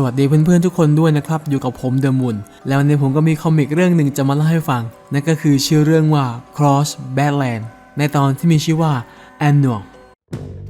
สวัสดีเพื่อนๆทุกคนด้วยนะครับ อยู่กับผมเดอะมุนแล้วในผมก็มีคอมิกเรื่องหนึ่งจะมาเล่าให้ฟัง นั่นก็คือชื่อเรื่องว่า Cross Badland ในตอนที่มีชื่อว่า Annual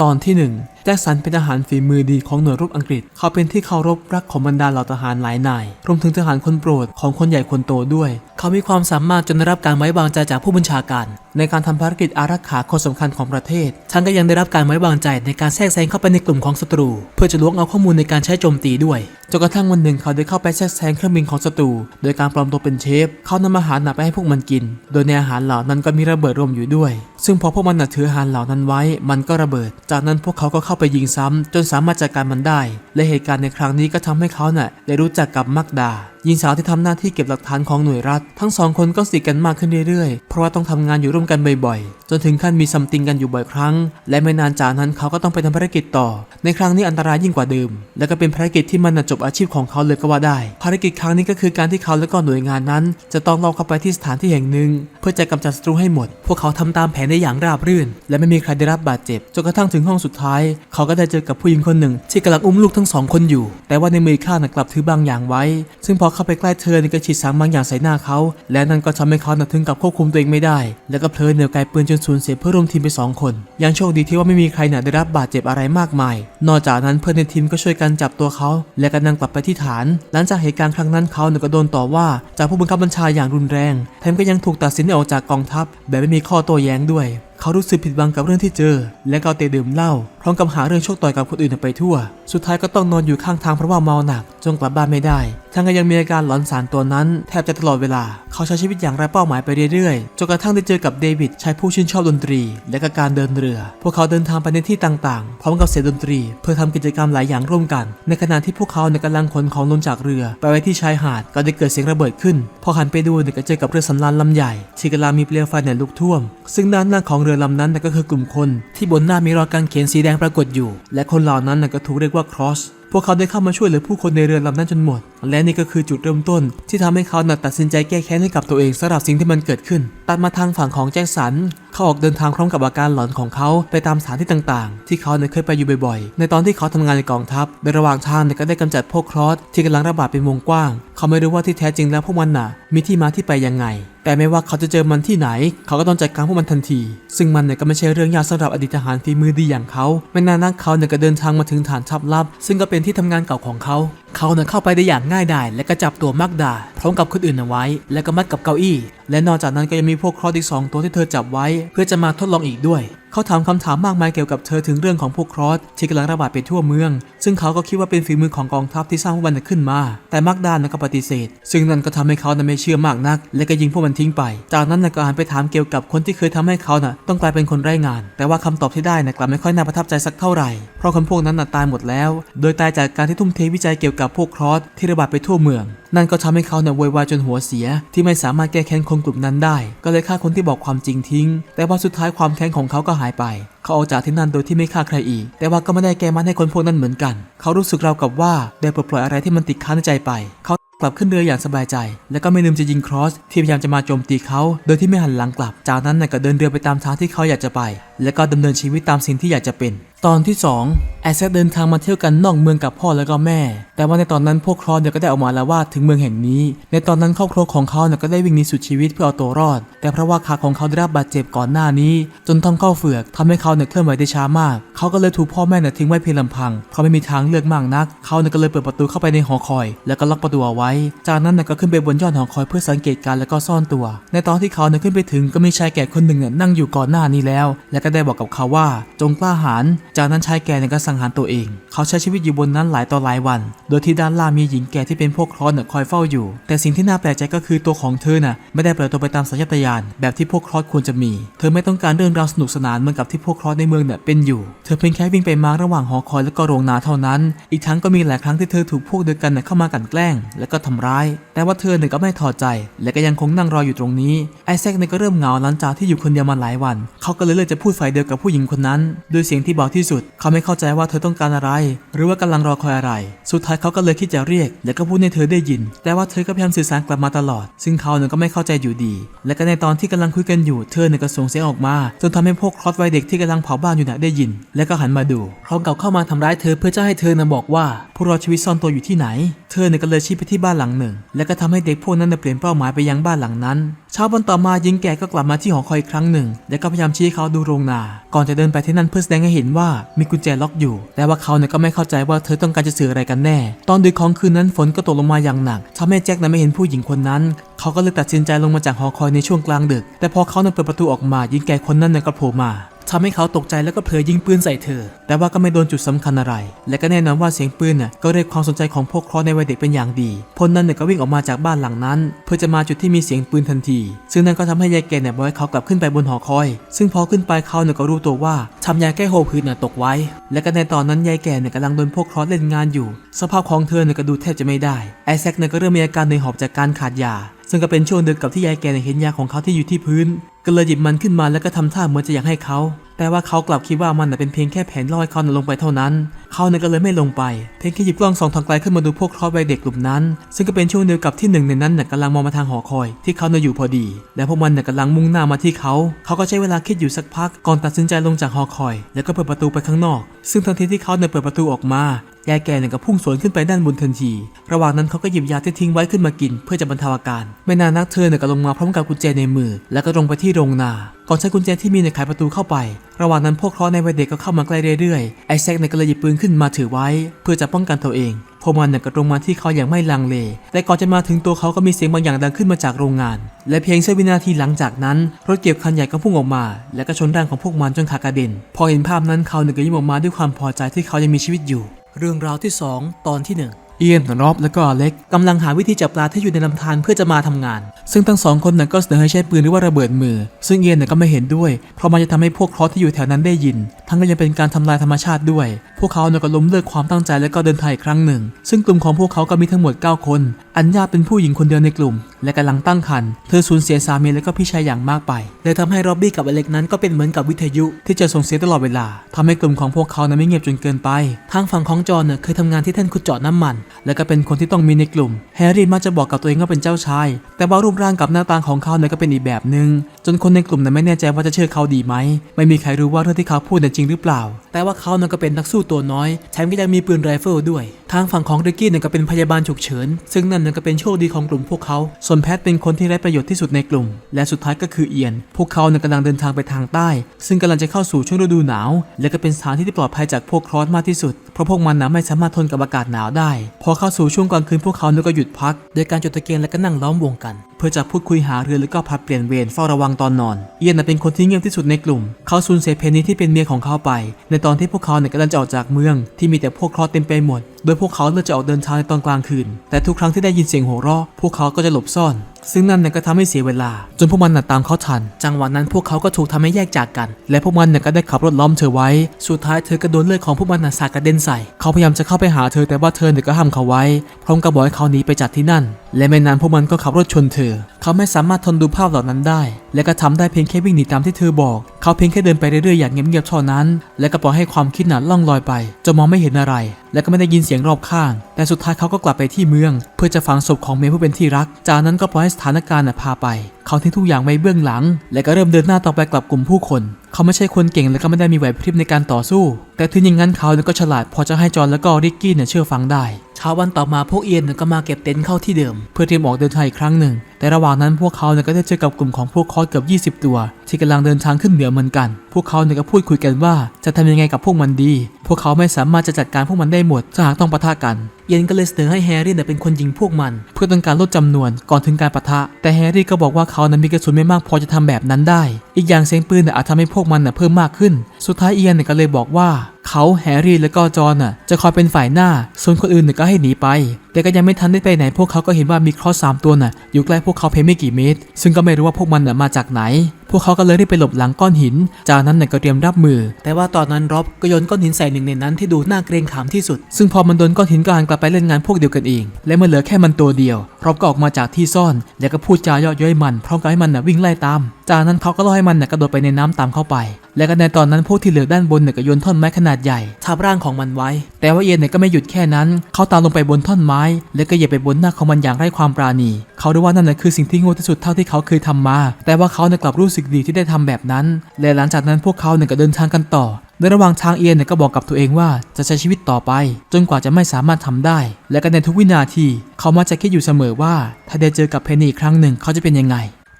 ตอนที่หนึ่งแจ็คสันเป็นทหารฝีมือดีของหน่วยรบอังกฤษ เขาเป็นที่เคารพรักของบรรดาเหล่าทหารหลายนาย รวมถึงทหารคนโปรดของคนใหญ่คนโตด้วย เขามีความสามารถจนได้รับการไว้วางใจจากผู้บัญชาการ ในการทำภารกิจอารักขาคนสำคัญของประเทศทั้งก็ยังได้รับการไว้วางใจในการแทรกแซงเข้าไปในกลุ่มของศัตรู เพื่อจะล้วงเอาข้อมูลในการใช้โจมตีด้วยจนกระทั่งวันหนึ่งเขาได้เข้าไปแทรกแซงเครื่องบินของศัตรูโดยการปลอมตัวเป็นเชฟ เขานำอาหารหนักไปให้พวกมันกิน โดยในอาหารเหล่านั้นก็มีระเบิดรวมอยู่ด้วย ซึ่งพอพวกมันถืออาหารเหล่านั้นไว้ มันก็ระเบิด จากนั้นพวกเขาก็เข้าไปยิงซ้ำจนสามารถจัดการมันได้ และเหตุการณ์ในครั้งนี้ก็ทำให้เขาเน่ยได้รู้จักกับมักดาหญิงสาวที่ทำหน้าที่เก็บหลักฐานของหน่วยรัฐ ทั้งสองคนก็สนิทกันมากขึ้นเรื่อยๆ เพราะว่าต้องทำงานอยู่ร่วมกันบ่อยๆ จนถึงขั้นมีซัมติงกันอยู่บ่อยครั้ง และไม่นานจากนั้นเขาก็ต้องไปทำภารกิจต่อ ในครั้งนี้อันตรายยิ่งกว่าเดิม และก็เป็นภารกิจที่มันน่ะจบอาชีพของเขาเลยก็ว่าได้ ภารกิจครั้งนี้ก็คือการที่เขาและก็หน่วยงานนั้น จะต้องลอบเข้าไปที่สถานที่แห่งหนึ่ง เพื่อจะกำจัดศัตรูให้หมด พวกเขาทำตามแผนได้อย่างราบรื่น และไม่มีใครได้รับบาดเจ็บจนกระทั่งถึงห้องสุดท้าย เขาก็ได้เจอกับผู้หญิงคนหนึ่ง ที่กำลังอุ้มลูกทั้งสองคนอยู่ แต่ว่าในมือข้างน่ะกลับถือบางอย่างไว้ ซึ่งพออเข้าไปใกล้เธอนี่ก็ฉีดสารบางอย่างใส่หน้าเขา และนั่นก็ทำให้เขาน่ะถึงกับควบคุมตัวเองไม่ได้ แล้วก็เพลินเหนี่ยวไกลปืนจนสูญเสียเพื่อนร่วมทีมไปสองคน ยังโชคดีที่ว่าไม่มีใครหน่ะได้รับบาดเจ็บอะไรมากมาย นอกจากนั้นเพื่อนในทีมก็ช่วยกันจับตัวเขา และก็นำกลับไปที่ฐาน หลังจากเหตุการณ์ครั้งนั้นเขาเนี่ยก็โดนต่อว่า จากผู้บังคับบัญชาอย่างรุนแรงแถมก็ยังถูกตัดสินให้ออกจากกองทัพ แบบไม่มีข้อโต้แย้งด้วย เขารู้สึกผิดหวังกับเรื่องที่เจอ และก็เอาแต่ดื่มเหล้าพร้อมกับหาเรื่องโชคต่อยกับคนอื่นไปทั่ว สุดท้ายก็ต้องนอนอยู่ข้างทางเพราะว่าเมาหนักจนกลับบ้านไม่ได้ ทั้งยังมีอาการหลอนสารตัวนั้นแทบจะตลอดเวลา เขาใช้ชีวิตอย่างไร้เป้าหมายไปเรื่อยๆ จนกระทั่งได้เจอกับเดวิดชายผู้ชื่นชอบดนตรี และก็การเดินเรือ พวกเขาเดินทางไปในที่ต่างๆ พร้อมกับเสียงดนตรี เพื่อทำกิจกรรมหลายอย่างร่วมกัน ในขณะที่พวกเขาในยกำลังขนของลงจากเรือ ไปไว้ที่ชายหาดก็ได้เกิดเสียงระเบิดขึ้น พอหันไปดูเนี่ยก็เจอกับเรือสำราญลำใหญ่ที่กำลังมีเปลวไฟเนี่ยลุกท่วม ซึ่งด้านหน้าของรือลำนั้นก็คือกลุ่มคนที่บนหน้ามีรอยกางเขนสีแดงปรากฏอยู่ และคนเหล่านั้นก็ถูกเรียกว่าครอสพวกเขาได้เข้ามาช่วยเหลือผู้คนในเรือลำนั้นจนหมดและนี่ก็คือจุดเริ่มต้น ที่ทำให้เขาน่ะตัดสินใจแก้แค้นให้กับตัวเองสำหรับสิ่งที่มันเกิดขึ้น ตัดมาทางฝั่งของแจ็คสัน เขาออกเดินทางพร้อมกับอาการหลอนของเขาไปตามสถานที่ต่างๆ ที่เขาเเคยไปอยู่บ่อยๆ ในตอนที่เขาทำงานในกองทัพ ในระหว่างทางเนี่ยก็ได้กำจัดพวกครอสที่กำลังระบาดเป็นวงกว้าง เขาไม่รู้ว่าที่แท้จริงแล้วพวกมันน่ะ มีที่มาที่ไปยังไง แต่ไม่ว่าเขาจะเจอมันที่ไหน เขาก็ต้องจัดการพวกมันทันที ซึ่งมันเนี่ยก็ไม่ใช่เรื่องยากสำหรับอดีตทหารฝีมือดีอย่างเขา ไม่นานนักเขาเนี่ยก็เดินทางมาถึงฐานทัพลับ ซึ่งก็เป็นที่ทำงานเก่าของเขา เขาเนี่ยเข้าไปได้อย่างง่ายดายและก็จับตัวมักดา พร้อมกับคนอื่นเอาไว้ และก็มัดกับเก้าอี้ และนอกจากนั้นก็ยังมีพวกครอสอีกสองตัวที่เธอจับไว้ เพื่อจะมาทดลองอีกด้วย เขาถามคำถามมากมายเกี่ยวกับเธอถึงเรื่องของพวกครอสที่กำลังระบาดไปทั่วเมือง ซึ่งเขาก็คิดว่าเป็นฝีมือของกองทัพที่สร้างพวกมันขึ้นมา แต่มักดานก็ปฏิเสธ ซึ่งนั่นก็ทำให้เขาน่ะไม่เชื่อมากนัก และก็ยิงพวกมันทิ้งไป จากนั้นน่ะก็หันไปถามเกี่ยวกับคนที่เคยทำให้เขาน่ะต้องกลายเป็นคนไร้งาน แต่ว่าคำตอบที่ได้น่ะกลับไม่ค่อยน่าประทับใจสักเท่าไหร่ เพราะคนพวกนั้นน่ะตายหมดแล้ว โดยตายจากการที่ทุ่มเทวิจัยเกี่ยวกับพวกครอสที่ระบาดไปทั่วเมืองนั่นก็ทำให้เขาเนี่ยโวยวายจนหัวเสีย ที่ไม่สามารถแก้แค้นคนกลุ่มนั้นได้ ก็เลยฆ่าคนที่บอกความจริงทิ้ง แต่ว่าสุดท้ายความแค้นของเขาก็หายไป เขาออกจากที่นั่นโดยที่ไม่ฆ่าใครอีก แต่ว่าก็ไม่ได้แก้มันให้คนพวกนั้นเหมือนกัน เขารู้สึกราวกับว่าได้ปลดปล่อยอะไรที่มันติดค้างในใจไป เขากลับขึ้นเรืออย่างสบายใจ และก็ไม่ลืมจะยิงครอส ที่พยายามจะมาโจมตีเขา โดยที่ไม่หันหลังกลับ จากนั้นน่ะก็เดินเรือไปตามทางที่เขาอยากจะไป และก็ดำเนินชีวิตตามสิ่งที่อยากจะเป็นตอนที่ 2 แอซเดินทางมาเที่ยวกันนอกเมืองกับพ่อและก็แม่ แต่ว่าในตอนนั้นพวกครอสเนี่ยก็ได้ออกมาแล้วว่าถึงเมืองแห่งนี้ ในตอนนั้นครอบครัวของเขาเนี่ยก็ได้วิ่งหนีสุดชีวิตเพื่อเอาตัวรอด แต่เพราะว่าขาของเขาได้รับบาดเจ็บก่อนหน้านี้ จนต้องเข้าเฝือกทำให้เขาเนี่ยเคลื่อนไหวได้ช้ามาก เขาก็เลยถูกพ่อแม่เนี่ยทิ้งไว้เพียงลำพังเพราะไม่มีทางเลือกมากนัก เขาเนี่ยก็เลยเปิดประตูเข้าไปในหอคอย แล้วก็ล็อกประตูเอาไว้ จากนั้นเนี่ยก็ขึ้นไปบนยอดหอคอยเพื่อสังเกตการณ์แล้วก็ซ่อนตัว ในตอนที่เขาเนี่ยขึ้นไปถึงก็มีชายแก่คนหนึ่งเนี่ยนั่งอยู่ก่อนหน้านี้แล้ว และก็ได้บอกกับเขาว่าจงกล้าหาญจากนั้นชายแก่เนี่ยก็สังหารตัวเอง เขาใช้ชีวิตอยู่บนนั้นหลายต่อหลายวัน โดยที่ด้านล่างมีหญิงแก่ที่เป็นพวกครอนเนี่ยคอยเฝ้าอยู่ แต่สิ่งที่น่าแปลกใจก็คือตัวของเธอน่ะไม่ได้ปล่อยตัวไปตามสัญชาตญาณแบบที่พวกครอสควรจะมี เธอไม่ต้องการเรื่องราวสนุกสนานเหมือนกับที่พวกครอสในเมืองเนี่ยเป็นอยู่ เธอเพียงแค่วิ่งไปมาระหว่างหอคอยและก็โรงนาเท่านั้น อีกทั้งก็มีหลายครั้งที่เธอถูกพวกเดียวกันเนี่ยเข้ามากันแกล้ง และก็ทำร้าย แต่ว่าเธอเนี่ยก็ไม่ถอดใจ และก็ยังคงนั่งรออยู่ตรงนี้ ไอแซคเนี่ยก็เริ่มเหงาหลังจากที่อยู่คนเดียวมาหลายวัน เขาก็เลยเลือกจะพูดฝ่ายเดียวกับผู้หญิงคนนั้น โดยเสียงที่เบาที่ที่สุด เขาไม่เข้าใจว่าเธอต้องการอะไร หรือว่ากำลังรอคอยอะไร สุดท้ายเขาก็เลยคิดจะเรียกและก็พูดให้เธอได้ยิน แต่ว่าเธอก็พยายามสื่อสารกลับมาตลอด ซึ่งเขาเนี่ยก็ไม่เข้าใจอยู่ดี และก็ในตอนที่กำลังคุยกันอยู่เธอเนี่ยก็ส่งเสียงออกมา จนทำให้พวกคลอสวัยเด็กที่กำลังเผาบ้านอยู่น่ะได้ยิน และก็หันมาดูพร้อมกับเข้ามาทำร้ายเธอเพื่อจะให้เธอน่ะบอกว่าผู้รอดชีวิตซ่อนตัวอยู่ที่ไหน เธอเนี่ยก็เลยชี้ไปที่บ้านหลังหนึ่ง และก็ทำให้เด็กพวกนั้นน่ะเปลี่ยนเป้าหมายไปยังบ้านหลังนั้นเช้าวันต่อมาหญิงแก่ก็กลับมาที่หอคอยอีกครั้งหนึ่ง และก็พยายามชี้เขาดูโรงนา ก่อนจะเดินไปที่นั่นเพื่อแสดงให้เห็นว่ามีกุญแจล็อกอยู่ แต่ว่าเขาเนี่ยก็ไม่เข้าใจว่าเธอต้องการจะสื่ออะไรกันแน่ ตอนดึกของคืนนั้นฝนก็ตกลงมาอย่างหนักทำให้แจ็คนั้นไม่เห็นผู้หญิงคนนั้น เขาก็เลยตัดสินใจลงมาจากหอคอยในช่วงกลางดึก แต่พอเขานั้นเปิดประตูออกมาหญิงแก่คนนั้นน่ยก็โผล่มา ทำให้เขาตกใจแล้วก็เผลอยิงปืนใส่เธอ แต่ว่าก็ไม่โดนจุดสำคัญอะไร และก็แน่นอนว่าเสียงปืนน่ะก็เรียกความสนใจของพวกครอในวัยเด็กเป็นอย่างดี พลนั้นเนี่ยก็วิ่งออกมาจากบ้านหลังนั้น เพื่อจะมาจุดที่มีเสียงปืนทันที ซึ่งนั่นก็ทำให้ยายแก่เนี่ยบอกให้เขากลับขึ้นไปบนหอคอย ซึ่งพอขึ้นไปเขาเนี่ยก็รู้ตัวว่าทำยาแก้โฮพื้นน่ะตกไว้ และก็ในตอนนั้นยายแก่เนี่ยกำลังโดนพวกครอเล่นงานอยู่ สภาพของเธอเนี่ยก็ดูแทบจะไม่ได้ไอแซคเนี่ยก็เริ่มมีอาการเหนื่อยหอบจากการขาดยา ซึ่งก็เป็นช่วงเดียวกับที่ยายแกเห็นยาของเขาที่อยู่ที่พื้น ก็เลยหยิบมันขึ้นมาแล้วก็ทำท่าเหมือนจะอยากให้เขา แต่ว่าเขากลับคิดว่ามันเป็นเพียงแค่แผนล่อให้เขาลงไปเท่านั้น เขาเนี่ยก็เลยไม่ลงไป เพียงแค่หยิบกล้องส่องทางไกลขึ้นมาดูพวกครอบวัยเด็กกลุ่มนั้น ซึ่งก็เป็นช่วงเดียวกับที่หนึ่งในนั้นน่ะกำลังมองมาทางหอคอย ที่เขาเนี่ยอยู่พอดี และพวกมันน่ะกำลังมุ่งหน้ามาที่เขา เขาก็ใช้เวลาคิดอยู่สักพักก่อนตัดสินใจลงจากหอคอย แล้วก็เปิดประตูไปข้างนอก ซึ่งทันทีที่เขาเนี่ยเปิดประตูออกมายายแกเนี่ยก็พุ่งสวนขึ้นไปด้านบนทันที ระหว่างนั้นเขาก็หยิบยาที่ทิ้งไว้ขึ้นมากิน เพื่อจะบรรเทาอาการ ไม่นานนักเธอเนี่ยก็ลงมาพร้อมกับกุญแจในมือ แล้วก็ตรงไปที่โรงนา ก่อนใช้กุญแจที่มีในไขประตูเข้าไป ระหว่างนั้นพวกเคราะห์ในวัยเด็กก็เข้ามาใกล้เรื่อยๆ ไอแซคเนี่ยก็เลยหยิบปืนขึ้นมาถือไว้ เพื่อจะป้องกันตัวเองพวกมันเนี่ยก็ตรงมาที่เขาอย่างไม่ลังเล แต่ก่อนจะมาถึงตัวเขาก็มีเสียงบางอย่างดังขึ้นมาจากโรงงาน และเพียงเสี้ยววินาทีหลังจากนั้น รถเก็บคันใหญ่ก็พุ่งออกมา และก็ชนร่างของพวกมันจนขากระเด็น พอเห็นภาพนั้นเขาเนี่ยก็ยิ้มออกมาด้วยความพอใจที่เขายังมีชีวิตอยู่ เรื่องราวที่ 2 ตอนที่ 1 เอียนรอบและก็อเล็กกำลังหาวิธีจับปลาที่อยู่ในลำธารเพื่อจะมาทำงาน ซึ่งทั้งสองคนนั้นก็เสนอให้ใช้ปืนหรือว่าระเบิดมือ ซึ่งเอียนก็ไม่เห็นด้วย เพราะมันจะทำให้พวกคลอสที่อยู่แถวนั้นได้ยิน ทั้งก็ยังเป็นการทำลายธรรมชาติด้วย พวกเขาเนี่ยก็ล้มเลิกความตั้งใจและก็เดินทางอีกครั้งหนึ่ง ซึ่งกลุ่มของพวกเขาก็มีทั้งหมด 9 คน อัญญาเป็นผู้หญิงคนเดียวในกลุ่ม และกำลังตั้งครรภ์ เธอสูญเสียสามีและก็พี่ชายอย่างมากไป เลยทำให้ร็อบบี้กับอเล็กนั้นก็เป็นเหมือนกับวิทยุ ที่จะส่งเสียงตลอดเวลาทำให้กลุ่มของพวกเขานั้นไม่เงียบจนเกินไป ทางฝั่งของจอห์นเนี่ยเคยทำงานที่แท่นขุดเจาะน้ำมัน และก็เป็นคนที่ต้องมีในกลุ่ม แฮร์รี่มักจะบอกกับตัวเองว่าเป็นเจ้าชาย แต่ว่ารูปร่างกับหน้าตาของเขาเนี่ยก็เป็นอีกแบบหนึ่งจนคนในกลุ่มนั้นไม่แน่ใจว่าจะเชื่อเขาดีไหมไม่มีใครรู้ว่าเรื่องที่เขาพูดเนี่ยริงหรือเปล่า แต่ว่าเขานั้นก็เป็นนักสู้ตัวน้อยแถมก็ยังมีปืนไรเฟิลด้วย ทางฝั่งของริกกี้นี่ยก็เป็นพยาบาลฉุกเฉิน ซึ่งนั่นนี่ยก็เป็นโชคดีของกลุ่มพวกเขา ส่วนแพทเป็นคนที่ไร้ประโยชน์ที่สุดในกลุ่ม และสุดท้ายก็คือเอียน พวกเขานี่ยกำลังเดินทางไปทางใต้ ซึ่งกำลังจะเข้าสู่ช่วงฤดูหนาว และก็เป็นสถานที่ที่ปลอดภัยจากพวกครอสมากที่สุด เพราะพวกมันนะไม่สามารถทนกับอากาศหนาวได้ พอเข้าสู่ช่วงกลางคืนพวกเขานี่ยก็หยุดพัก โดยการจดตะเกียงและก็นั่งล้อมวงกัน เพื่อจะพูดคุยหาเรือแล้วก็ผลัดเปลี่ยนเวรเฝ้าระวังตอนนอน เอียนน่ะเป็นคนที่เงียบที่สุดในกลุ่ม เขาสูญเสียเพนนีที่เป็นเมียของเขาไป ในตอนที่พวกเขาเนี่ยกำลังจะออกจากเมือง ที่มีแต่พวกครอเต็มไปหมด โดยพวกเขาเลือกจะออกเดินทางในตอนกลางคืน แต่ทุกครั้งที่ได้ยินเสียงโห่เราะพวกเขาก็จะหลบซ่อน ซึ่งนั่นเนี่ยก็ทำให้เสียเวลา จนพวกมันน่ะตามเขาทัน จังหวะนั้นพวกเขาก็ถูกทำให้แยกจากกัน และพวกมันเนี่ยก็ได้ขับรถล้อมเธอไว้ สุดท้ายเธอก็โดนเลือดของพวกมันน่ะสาดกระเด็นใส่ เขาพยายามจะเข้าไปหาเธอแต่ว่าเธอเนี่ยก็ห้ามเขาไว้ พร้อมกับบอกให้เขาหนีไปจากที่นั่นและไม่นานพวกมันก็ขับรถชนเธอ เขาไม่สามารถทนดูภาพเหล่านั้นได้ และก็ทำได้เพียงแค่วิ่งหนีตามที่เธอบอก เขาเพียงแค่เดินไปเรื่อยๆอย่างเงียบๆเท่านั้น และก็ปล่อยให้ความคิดน่ะล่องลอยไปจนมองไม่เห็นอะไร และก็ไม่ได้ยินเสียงรอบข้าง แต่สุดท้ายเขาก็กลับไปที่เมือง เพื่อจะฝังศพของเมียผู้เป็นที่รัก จากนั้นก็ปล่อยให้สถานการณ์น่ะพาไป เขาทิ้งทุกอย่างไว้เบื้องหลัง และก็เริ่มเดินหน้าต่อไปกลับกลุ่มผู้คน เขาไม่ใช่คนเก่งและก็ไม่ได้มีไหวพริบในการต่อสู้ แต่ถึงอย่างนั้นเขาก็ฉลาดพอจะให้จอนและก็ริกกี้เนี่ยเชื่อฟังได้ เช้าวันต่อมาพวกเอียนก็มาเก็บเต็นท์เข้าที่เดิม เพื่อเตรียมออกเดินทางอีกครั้งหนึ่ง แต่ระหว่างนั้นพวกเขาเนี่ยก็ได้เจอกับกลุ่มของพวกคอสเกือบ20 ตัว ที่กำลังเดินทางขึ้นเหนือเหมือนกัน พวกเขาเนี่ยก็พูดคุยกันว่า จะทำยังไงกับพวกมันดี พวกเขาไม่สามารถจะจัดการพวกมันได้หมดถ้าหากต้องปะทะกัน เอียนก็เลยเสนอให้แฮร์รี่เนี่ยเป็นคนยิงพวกมัน เพื่อต้องการลดจำนวนก่อนถึงการปะทะ แต่แฮร์รี่ก็บอกว่าเขานั้นมีกระสุนไม่มากพอจะทำแบบนั้นได้ อีกอย่างเสียงปืนเนี่ยอาจทำให้พวกมันน่ะเพิ่มมากขึ้น สุดท้ายเอียนเนี่ยก็เลยบอกว่า เขาแฮร์รี่และก็จอห์นน่ะจะคอยเป็นฝ่ายหน้า ส่วนคนอื่นน่ยก็ให้หนีไป แต่ก็ยังไม่ทันได้ไปไหน พวกเขาก็เห็นว่ามีครอสสามตัวน่ะอยู่ใกล้พวกเขาเพียงไม่กี่เมตร ซึ่งก็ไม่รู้ว่าพวกมันน่ะมาจากไหน พวกเขาก็เลยรีบไปหลบหลังก้อนหิน จากนั้นเนี่ยก็เตรียมรับมือ แต่ว่าตอนนั้นร็อบก็โยนก้อนหินใส่หนึ่งในนั้นที่ดูน่าเกรงขามที่สุด ซึ่งพอมันโดนก้อนหินก็หันกลับไปเล่นงานพวกเดียวกันเอง และเมื่อเหลือแค่มันตัวเดียวร็อบก็ออกมาจากที่ซ่อน แล้วก็พูดจาเยาะเย้ยมันพร้อมกับให้มันน่ะวิ่งไล่ตาม จากนั้นเขาก็ล่อให้มันน่ะกระโดดไปในน้ำตามเข้าไป และก็ในตอนนั้นพวกที่เหลือด้านบนเนี่ยก็โยนท่อนไม้ขนาดใหญ่ทับร่างของมันไว้ แต่ว่าเอียนเนี่ยก็ไม่หยุดแค่นั้น เขาตามลงไปบนท่อนไม้ แล้วก็เหยียบไปบนหน้าของมันอย่างไร้ความปราณี เขารู้ว่านั่นแหละคือสิ่งที่โง่ที่สุดเท่าที่เขาเคยทำมา แต่ว่าเขาเนี่ยกลับรู้สึกดีที่ได้ทำแบบนั้น และหลังจากนั้นพวกเขาเนี่ยก็เดินทางกันต่อในระหว่างทางเอียนเนี่ยก็บอกกับตัวเองว่าจะใช้ชีวิตต่อไป จนกว่าจะไม่สามารถทำได้ และก็ในทุกวินาที เขามักจะคิดอยู่เสมอว่า ถ้าได้เจอกับเพนนีอีกครั้งหนึ่งเขาจะเป็นยังไง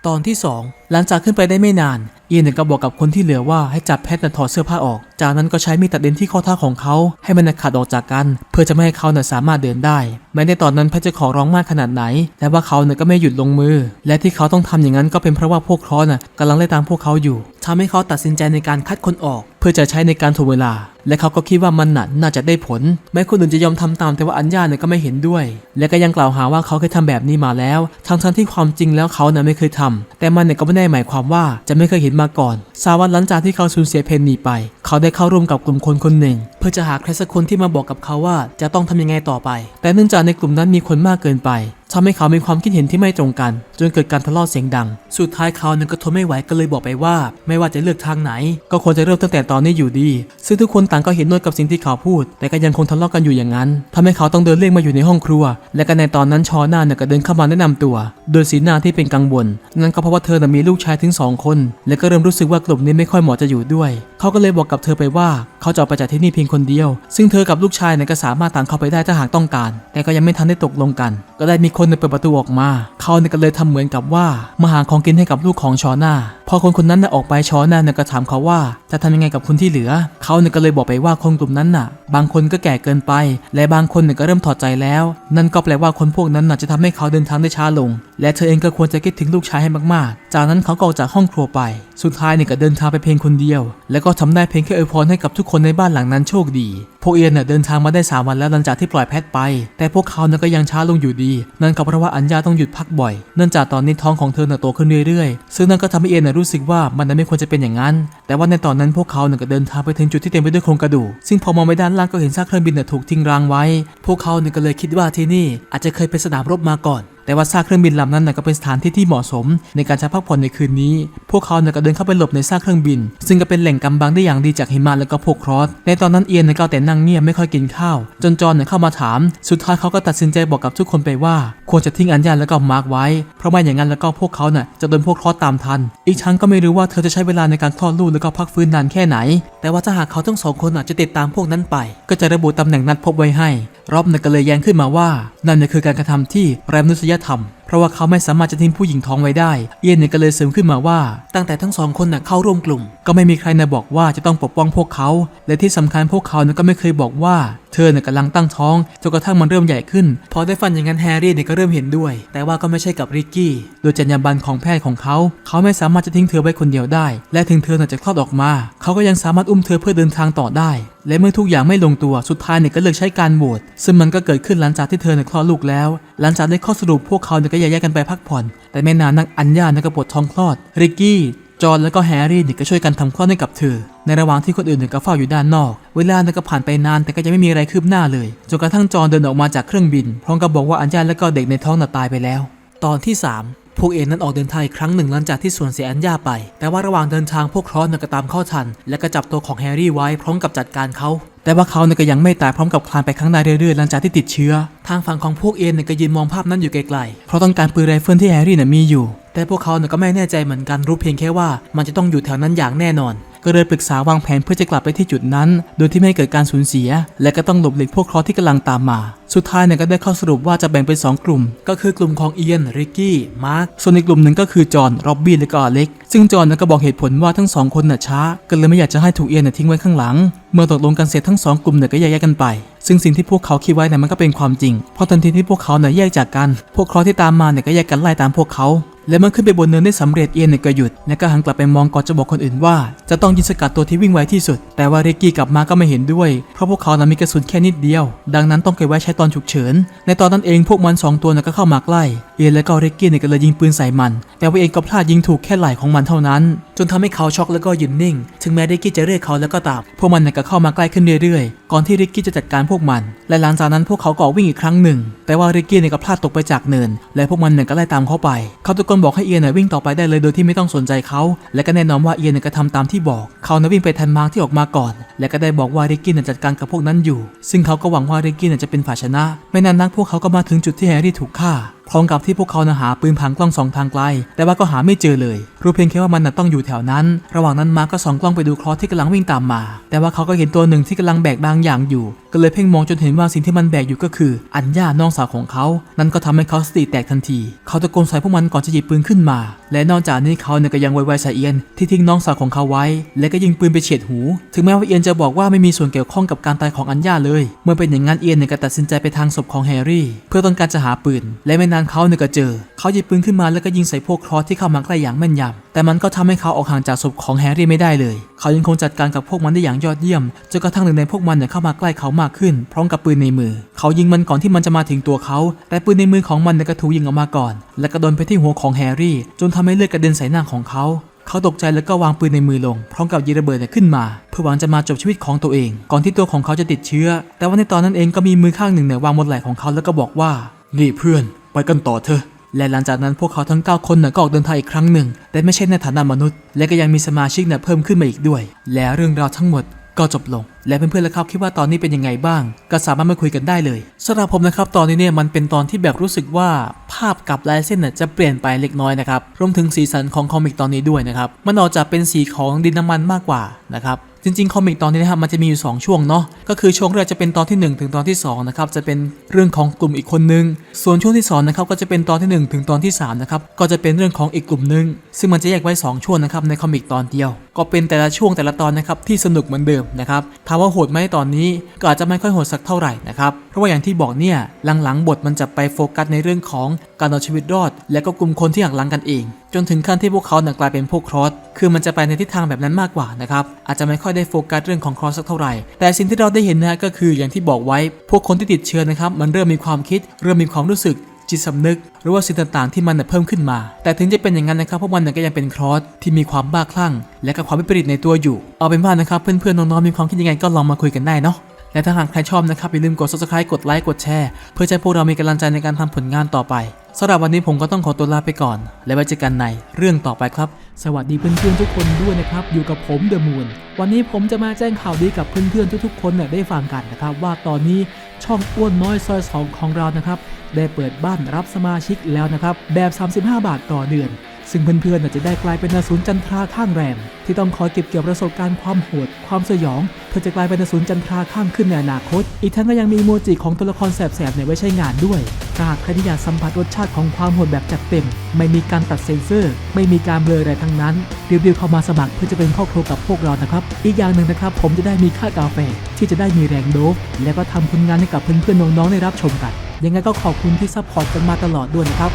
ตอนที่ 2 หลังจากขึ้นไปได้ไม่นานเอียนก็บอกกับคนที่เหลือว่าให้จับแพทย์น่ะถอดเสื้อผ้าออก จากนั้นก็ใช้มีดตัดเด่นที่ข้อเท้าของเขา ให้มันขาดออกจากกัน เพื่อจะไม่ให้เขาเนี่ยสามารถเดินได้ แม้ในตอนนั้นแพทย์จะขอร้องมากขนาดไหน แต่ว่าเขาเนี่ยก็ไม่หยุดลงมือ และที่เขาต้องทำอย่างนั้นก็เป็นเพราะว่าพวกครอน่ะกำลังไล่ตามพวกเขาอยู่ ทำให้เขาตัดสินใจในการคัดคนออก เพื่อจะใช้ในการถ่วงเวลา และเขาก็คิดว่ามันน่ะน่าจะได้ผล แม้คนอื่นจะยอมทำตามแต่ว่าอัญญาเนี่ยก็ไม่เห็นด้วย และก็ยังกล่าวหาว่าเขาเคยทำแบบนี้มาแล้ว ทั้งทั้งที่ความจริงแล้วเขาน่ะไม่เคยทำแต่มันเนี่ยก็ไม่ได้หมายความว่าจะไม่เคยเห็นมาก่อน สาวันหลังจากที่เขาสูญเสียเพนนีไป เขาได้เข้าร่วมกับกลุ่มคนคนหนึ่ง เพื่อจะหาใครสักคนที่มาบอกกับเขาว่าจะต้องทำยังไงต่อไป แต่เนื่องจากในกลุ่มนั้นมีคนมากเกินไป ทำให้เขามีความคิดเห็นที่ไม่ตรงกัน จนเกิดการทะเลาะเสียงดัง สุดท้ายเขานั้นก็ทนไม่ไหวก็เลยบอกไปว่า ไม่ว่าจะเลือกทางไหน ก็ควรจะเริ่มตั้งแต่ตอนนี้อยู่ดี ซึ่งทุกคนต่างก็เห็นด้วยกับสิ่งที่เขาพูด แต่ก็ยังคงทะเลาะกันอยู่อย่างนั้นทำให้เขาต้องเดินเลี่ยงมาอยู่ในห้องครัว และก็ในตอนนั้นชอหน้าเนี่ยก็เดินเข้ามาแนะนำตัว โดยสีหน้าที่เป็นกังวลนั่นก็เพราะว่าเธอน่ะมีลูกชายถึงสองคน และก็เริ่มรู้สึกว่ากลุ่มนี้ไม่ค่อยเหมาะจะอยู่ด้วย เขาก็เลยบอกกับเธอไปว่าเขาจะออกไปจากที่นี่เพียงคนเดียว ซึ่งเธอกับลูกชายเนี่ยก็สามารถตามเข้าไปได้ถ้าหากต้องการ แต่ก็ยังไม่ทันได้ตกลงกัน ก็ได้มีคนเนี่ยเปิดประตูออกมา เขาเนี่ยก็เลยทำเหมือนกับว่ามาหาของกินให้กับลูกของชอหน้าพอคนคนนั้นน่ะออกไปชอหน้าเนี่ยก็ถามเขาว่าจะทำยังไงกับคนที่เหลือ เขาเนี่ยก็เลยบอกไปว่าคนกลุ่มนั้นน่ะ บางคนก็แก่เกินไป และบางคนเนี่ยก็เริ่มถอดใจแล้ว นั่นก็แปลว่าคนพวกนั้นน่ะจะทำให้เขาเดินทางได้ช้าลง และเธอเองก็ควรจะคิดถึงลูกชายให้มากๆ จากนั้นเขาก็ออกจากห้องครัวไป สุดท้ายเนี่ยก็เดินทางไปเพียงคนเดียว แล้วก็ทำได้เพียงแค่อวยพรให้กับทุกคนในบ้านหลังนั้นโชคดี พวกเอียนเนี่ยเดินทางมาได้สามวันแล้วหลังจากที่ปล่อยแพทไป แต่พวกเขาเนี่ยก็ยังช้าลงอยู่ดีนันก็เพราะว่าอัญญาต้องหยุดพักบ่อย เนื่องจากตอนนี้ท้องของเธอเนี่ยโตขึ้นเรื่อยๆ ซึ่งนั่นก็ทำให้เอียนเนี่ยรู้สึกว่ามันนั้นไม่ควรจะเป็นอย่างนั้น แต่ว่าในตอนนั้นพวกเขาเนี่ยก็เดินทางไปถึงจุดที่เต็มไปด้วยโครงกระดูก ซึ่งพอมองไปด้านล่างก็เห็นซากเครื่องบินเนี่ยถูกทิ้งร้างไว้ พวกเขาเนี่ยก็เลยคิดว่าที่นี่อาจจะเคยเป็นสนามรบมาก่อน แต่ว่าซากเครื่องบินลำนั้นน่ะก็เป็นสถานที่ที่เหมาะสม ในการใช้พักผ่อนในคืนนี้ พวกเขาเนี่ยก็เดินเข้าไปหลบในซากเครื่องบิน ซึ่งก็เป็นแหล่งกำบังได้อย่างดีจากหิมะแล้วก็พวกครอสในตอนนั้นเอียนเนี่ยก็แต่นั่งเงียบไม่ค่อยกินข้าว จนจอห์นเนี่ยเข้ามาถาม สุดท้ายเขาก็ตัดสินใจบอกกับทุกคนไปว่า ควรจะทิ้งอัญญาแล้วก็มาร์กไว้ เพราะไม่อย่างนั้นแล้วก็พวกเขาเนี่ยจะโดนพวกครอสตามทัน อีกทั้งก็ไม่รู้ว่าเธอจะใช้เวลาในการคลอดลูกแล้วก็พักฟื้นนานแค่ไหน แต่ว่าถ้าหากเขาทั้งสองคนอาจจะติดตามพวกนั้นไป ก็จะระบุตำแหน่งนัดพบไว้ให้ รอบนก็เลยแย้งขึ้นมาว่า นั่นคือการกระทำที่ไร้มนุษยธรรม เพราะว่าเขาไม่สามารถจะทิ้งผู้หญิงท้องไว้ได้ เอียนเนี่ยก็เลยเสริมขึ้นมาว่า ตั้งแต่ทั้งสองคนน่ะเข้าร่วมกลุ่ม ก็ไม่มีใครนะบอกว่าจะต้องปกป้องพวกเขา และที่สำคัญพวกเขาเนี่ยก็ไม่เคยบอกว่า เธอเนี่ยกำลังตั้งท้องจนกระทั่งมันเริ่มใหญ่ขึ้น พอได้ฟันอย่างนั้นแฮร์รี่เนี่ยก็เริ่มเห็นด้วย แต่ว่าก็ไม่ใช่กับริกกี้ โดยจรรยาบรรณของแพทย์ของเขา เขาไม่สามารถจะทิ้งเธอไว้คนเดียวได้ และถึงเธอน่ะจะคลอดออกมา เขาก็ยังสามารถอุ้มเธอเพื่อเดินทางต่อได้ และเมื่อทุกอย่างไม่ลงตัวสุดท้ายเนี่ยก็เลือกใช้การโหวตซึ่งมันก็เกิดขึ้นหลังจากที่เธอเนี่ยคลอดลูกแล้ว หลังจากได้ข้อสรุปพวกเขาเนี่ยกแยกย้ายกันไปพักผ่อน แต่ไม่นานนักอัญญานั้นก็ปวดท้องคลอด ริกกี้ จอร์นและก็แฮร์รี่เนี่ยก็ช่วยกันทำคลอดให้กับเธอ ในระหว่างที่คนอื่นเนี่ยก็เฝ้าอยู่ด้านนอก เวลานั้นก็ผ่านไปนานแต่ก็ยังไม่มีอะไรคืบหน้าเลย จนกระทั่งจอร์นเดินออกมาจากเครื่องบิน พร้อมกับบอกว่าอัญญาและก็เด็กในท้องน่ะตายไปแล้ว ตอนที่ 3 พวกเอ็นนั้นออกเดินทางอีกครั้งหนึ่งหลังจากที่ส่วนเสียอัญญาไป แต่ว่าระหว่างเดินทางพวกครอสเนี่ยก็ตามเข้าทัน และก็จับตัวของแฮร์รี่ไว้พร้อมกับจัดการเขาแต่ว่าเขาเนี่ยก็ยังไม่ตายพร้อมกับคลานไปข้างหน้าเรื่อยๆหลังจากที่ติดเชื้อ ทางฝั่งของพวกเอ็นเนี่ยก็ยืนมองภาพนั้นอยู่ไกลๆ เพราะต้องการปืนไรเฟิลที่แฮร์รี่เนี่ยมีอยู่ แต่พวกเขาเนี่ยก็ไม่แน่ใจเหมือนกันรู้เพียงแค่ว่ามันจะต้องอยู่แถวนั้นอย่างแน่นอน ก็เลยปรึกษาวางแผนเพื่อจะกลับไปที่จุดนั้น โดยที่ไม่ให้เกิดการสูญเสีย และก็ต้องหลบหลีกพวกครอสที่กำลังตามมา สุดท้ายเนี่ยก็ได้ข้อสรุปว่าจะแบ่งเป็น 2 กลุ่ม ก็คือกลุ่มของเอียน ริกกี้ มาร์ค ส่วนอีกกลุ่มหนึ่งก็คือจอห์น ร็อบบี้ และก็อเล็ก ซึ่งจอห์นเนี่ยก็บอกเหตุผลว่าทั้งสองคนน่ะช้า ก็เลยไม่อยากจะให้ถูกเอียนน่ะทิ้งไว้ข้างหลัง เมื่อตกลงกันเสร็จทั้งสองกลุ่มเนี่ยก็แยกกันไป ซึ่งสิ่งที่พวกเขาคิดไว้เนี่ยมันก็เป็นความจริง เพราะทันทีที่พวกเขาเนี่ยแยกจากกัน พวกครอที่ตามมาเนี่ยก็แยกกันไล่ตามพวกเขาและเมื่อขึ้นไปบนเนินได้สำเร็จเอียนเนี่ยก็หยุด และก็หันกลับไปมองก่อนจะบอกคนอื่นว่า จะต้องยิงสกัดตัวที่วิ่งไวที่สุด แต่ว่าเรกกี้กลับมาก็ไม่เห็นด้วย เพราะพวกเขานั้นมีกระสุนแค่นิดเดียว ดังนั้นต้องเก็บไว้ใช้ตอนฉุกเฉิน ในตอนนั้นเองพวกมันสองตัวก็เข้ามาใกล้เอียนและก็เรกกี้เนี่ยก็เลยยิงปืนใส่มัน แต่ว่าเอียนก็พลาดยิงถูกแค่ไหล่ของมันเท่านั้น จนทำให้เขาช็อกแล้วก็ยืนนิ่ง ถึงแม้ริกกี้จะเรียกเขาแล้วก็ตามพวกมันเนี่ยก็เข้ามาใกล้ขึ้นเรื่อยๆ ก่อนที่เรกกี้จะจัดการพวกมัน และหลังจากนั้นพวกเขาก็วิ่งอีกครั้งหนึ่ง แต่ว่าเรกกี้เนี่ยก็พลาดตกไปจากเนิน และพวกมันเนี่ยก็ไล่ตามเขาไป เขาตะโกนบอกให้เอียนเนี่ยวิ่งต่อไปได้เลยโดยที่ไม่ต้องสนใจเขา และก็แน่นอนว่าเอียนเนี่ยก็ทำตามที่บอก เขาเนี่ยวิ่งไปทันมาร์คที่ออกมาก่อน และก็ได้บอกว่าริกกี้เนี่ยจัดการกับพวกนั้นอยู่ ซึ่งเขาก็หวังว่าริกกี้เนี่ยจะเป็นฝ่ายชนะ ไม่นานนักพวกเขาก็มาถึงจุดที่แฮร์รี่ถูกฆ่า พร้อมกับที่พวกเขานะหาปืนผังกล้องสองทางไกล แต่ว่าก็หาไม่เจอเลย รู้เพียงแค่ว่ามันน่ะต้องอยู่แถวนั้น ระหว่างนั้นมาก็ส่องกล้องไปดูคลอสที่กำลังวิ่งตามมา แต่ว่าเขาก็เห็นตัวหนึ่งที่กำลังแบกบางอย่างอยู่ ก็เลยเพ่งมองจนเห็นว่าสิ่งที่มันแบกอยู่ก็คือ อัญญาน้องสาวของเขา นั่นก็ทำให้เขาสติแตกทันที เขาตะโกนใส่พวกมันก่อนจะหยิบปืนขึ้นมา และนอกจากนี้เขาเนี่ยก็ยังไวไวใส่เอียนที่ทิ้งน้องสาวของเขาไว้ และก็ยิงปืนไปเฉียดหู ถึงแม้ว่าเอียนจะบอกว่าไม่มีส่วนเกี่ยวข้องกับการตายของอัญญาเลย เมื่อเป็นอย่างนั้นเอียนเนี่ยก็ตัดสินใจไปทางศพของแฮร์รี่ เพื่อต้องการจะหาปืน และไม่นานเขาเนี่ยก็เจอ เขาหยิบปืนขึ้นมาแล้วก็ยิงใส่พวกครอสที่เข้ามาใกล้อย่างแม่นยำแต่มันก็ทำให้เขาออกห่างจากศพของแฮร์รี่ไม่ได้เลย เขายังคงจัดการกับพวกมันได้อย่างยอดเยี่ยมจนกระทั่งหนึ่งในพวกมันเนี่ยเข้ามาใกล้เขามากขึ้น พร้อมกับปืนในมือ เขายิงมันก่อนที่มันจะมาถึงตัวเขา แต่ปืนในมือของมันเนี่ยก็ถูกยิงออกมาก่อน และก็โดนไปที่หัวของแฮร์รี่ จนทำให้เลือดกระเด็นใส่หน้าของเขาเขาตกใจแล้วก็วางปืนในมือลง พร้อมกับยิงระเบิดขึ้นมา เพื่อหวังจะมาจบชีวิตของตัวเอง ก่อนที่ตัวของเขาจะติดเชื้อ แต่ว่าในตอนนั้นเองก็มีมือข้างหนึ่งเนี่ยวางบนไหล่ของเขาแล้วก็บอกว่านี่เพื่อน ไปกันต่อเถอะและหลังจากนั้นพวกเขาทั้ง 9 คนน่ะก็ออกเดินทางอีกครั้งหนึ่ง แต่ไม่ใช่ในฐานะมนุษย์ และก็ยังมีสมาชิกน่ะเพิ่มขึ้นมาอีกด้วย และเรื่องราวทั้งหมดก็จบลง และเพื่อนๆแล้วครับคิดว่าตอนนี้เป็นยังไงบ้าง ก็สามารถมาคุยกันได้เลยสำหรับผมนะครับตอนนี้เนี่ยมันเป็นตอนที่แบบรู้สึกว่าภาพกับลายเส้นน่ะจะเปลี่ยนไปเล็กน้อยนะครับรวมถึงสีสันของคอมิกตอนนี้ด้วยนะครับมันออกจากเป็นสีของดินน้ำมันมากกว่านะครับจริงๆ คอมิกตอนนี้นะครับมันจะมีอยู่ 2 ช่วงเนาะก็คือช่วงแรกจะเป็นตอนที่ 1 ถึงตอนที่2นะครับจะเป็นเรื่องของกลุ่มอีกคนนึง ส่วนช่วงที่2นะครับก็จะเป็นตอนที่ 1 ถึงตอนที่3นะครับก็จะเป็นเรื่องของอีกกลุ่มนึง ซึ่งมันจะแยกไว้ 2 ช่วงนะครับในคอมิกตอนเดียว ก็เป็นแต่ละช่วงแต่ละตอนนะครับที่สนุกเหมือนเดิมนะครับถามว่าโหดไหมตอนนี้ก็อาจจะไม่ค่อยโหดสักเท่าไหร่นะครับ เพราะว่าอย่างที่บอกเนี่ยหลังๆบทมันจะไปโฟกัสในเรื่องของการเอาชีวิตรอด และก็กลุ่มคนที่หักหลังกันเอง จนถึงขั้นที่พวกเขาเนี่ยกลายเป็นพวกครอสคือมันจะไปในทิศทางแบบนั้นมากกว่านะครับอาจจะไม่ค่อยได้โฟกัสเรื่องของครอสสักเท่าไหร่ แต่สิ่งที่เราได้เห็นนะฮะก็คืออย่างที่บอกไว้ พวกคนที่ติดเชื้อนะครับมันเริ่มมีความคิด เริ่มมีความรู้สึก จิตสำนึก หรือว่าสิ่งต่างๆที่มันเพิ่มขึ้นมา แต่ถึงจะเป็นอย่างนั้นนะครับพวกมันก็ยังเป็นครอสที่มีความบ้าคลั่ง และก็ความวิปริตในตัวอยู่ เอาเป็นว่านะครับเพื่อนๆน้องๆมีความคิดยังไงก็ลองมาคุยกันได้เนาะ และถ้าหากใครชอบนะครับอย่าลืมกด subscribe กดไลค์กดแชร์เพื่อให้พวกเรามีกำลังใจในการทำผลงานต่อไปสำหรับวันนี้ผมก็ต้องขอตัวลาไปก่อน และไว้เจอกันในเรื่องต่อไปครับ สวัสดีเพื่อนๆทุกคนด้วยนะครับ อยู่กับผมเดอะมูนวันนี้ผมจะมาแจ้งข่าวดีกับเพื่อนๆทุกๆคนเนี่ยได้ฟังกันนะครับ ว่าตอนนี้ช่องอ้วนน้อยซอยสองของเรานะครับ ได้เปิดบ้านรับสมาชิกแล้วนะครับแบบ 35 บาทต่อเดือน ซึ่งเพื่อนๆจะได้กลายเป็นอสูรจันทราข้างแรม ที่ต้องคอยเก็บเกี่ยวประสบการณ์ความโหด ความสยอง เพื่อจะกลายเป็นอสูรจันทราข้างขึ้นในอนาคต อีกทั้งก็ยังมีโมจิของตัวละครแสบๆเนี่ยไว้ใช้งานด้วยถ้าหากใครที่อยากสัมผัสรสชาติของความโหดแบบจัดเต็ม ไม่มีการตัดเซ็นเซอร์ ไม่มีการเบลออะไรทั้งนั้นรีบๆเข้ามาสมัครเพื่อจะเป็นครอบครัวกับพวกเรานะครับ อีกอย่างหนึ่งนะครับ ผมจะได้มีค่ากาแฟที่จะได้มีแรงโดฟและก็ทำผลงานให้กับเพื่อนๆน้องๆได้รับชมกัน ยังไงก็ขอบคุณที่ซัพพอร์ตกันมาตลอดด้วยนะครับ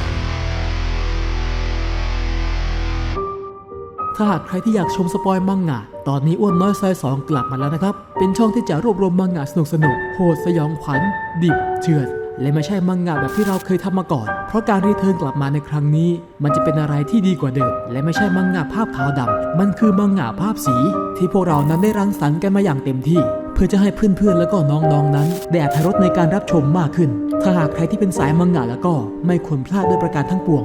ถ้าหากใครที่อยากชมสปอยมังงะ ตอนนี้อ้วนน้อยซอยสองกลับมาแล้วนะครับ เป็นช่องที่จะรวบรวมมังงะสนุกสนุกโหดสยองขวัญ ดิบเถื่อนและไม่ใช่มังงะแบบที่เราเคยทำมาก่อน เพราะการรีเทิร์นกลับมาในครั้งนี้ มันจะเป็นอะไรที่ดีกว่าเดิม และไม่ใช่มังงะภาพขาวดำมันคือมังงะภาพสี ที่พวกเรานั้นได้รังสรรค์กันมาอย่างเต็มที่ เพื่อจะให้เพื่อนๆ แล้วก็น้องๆนั้นได้อรรถรสในการรับชมมากขึ้น ถ้าหากใครที่เป็นสายมังงะแล้วก็ไม่ควรพลาดด้วยประการทั้งปวง